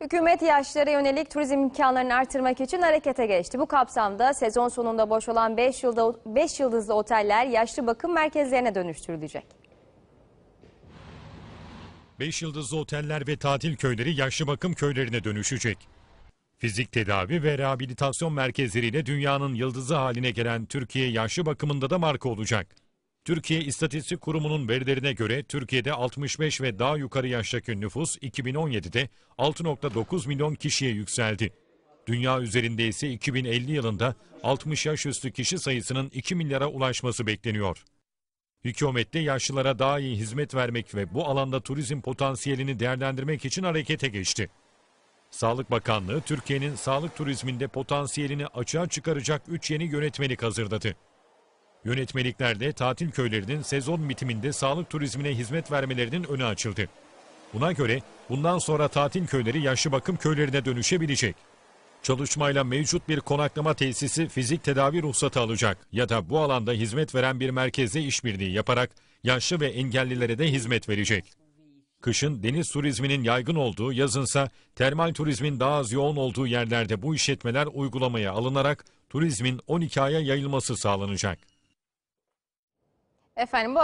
Hükümet yaşlara yönelik turizm imkanlarını artırmak için harekete geçti. Bu kapsamda sezon sonunda boş olan 5 yılda 5 yıldızlı oteller yaşlı bakım merkezlerine dönüştürülecek. 5 yıldızlı oteller ve tatil köyleri yaşlı bakım köylerine dönüşecek. Fizik tedavi ve rehabilitasyon merkezleriyle dünyanın yıldızı haline gelen Türkiye yaşlı bakımında da marka olacak. Türkiye İstatistik Kurumu'nun verilerine göre Türkiye'de 65 ve daha yukarı yaştaki nüfus 2017'de 6.9 milyon kişiye yükseldi. Dünya üzerinde ise 2050 yılında 60 yaş üstü kişi sayısının 2 milyara ulaşması bekleniyor. Hükümette yaşlılara daha iyi hizmet vermek ve bu alanda turizm potansiyelini değerlendirmek için harekete geçti. Sağlık Bakanlığı Türkiye'nin sağlık turizminde potansiyelini açığa çıkaracak 3 yeni yönetmelik hazırladı. Yönetmeliklerde tatil köylerinin sezon bitiminde sağlık turizmine hizmet vermelerinin önü açıldı. Buna göre bundan sonra tatil köyleri yaşlı bakım köylerine dönüşebilecek. Çalışmayla mevcut bir konaklama tesisi fizik tedavi ruhsatı alacak ya da bu alanda hizmet veren bir merkezle işbirliği yaparak yaşlı ve engellilere de hizmet verecek. Kışın deniz turizminin yaygın olduğu, yazınsa termal turizmin daha az yoğun olduğu yerlerde bu işletmeler uygulamaya alınarak turizmin 12 aya yayılması sağlanacak. Efendim bu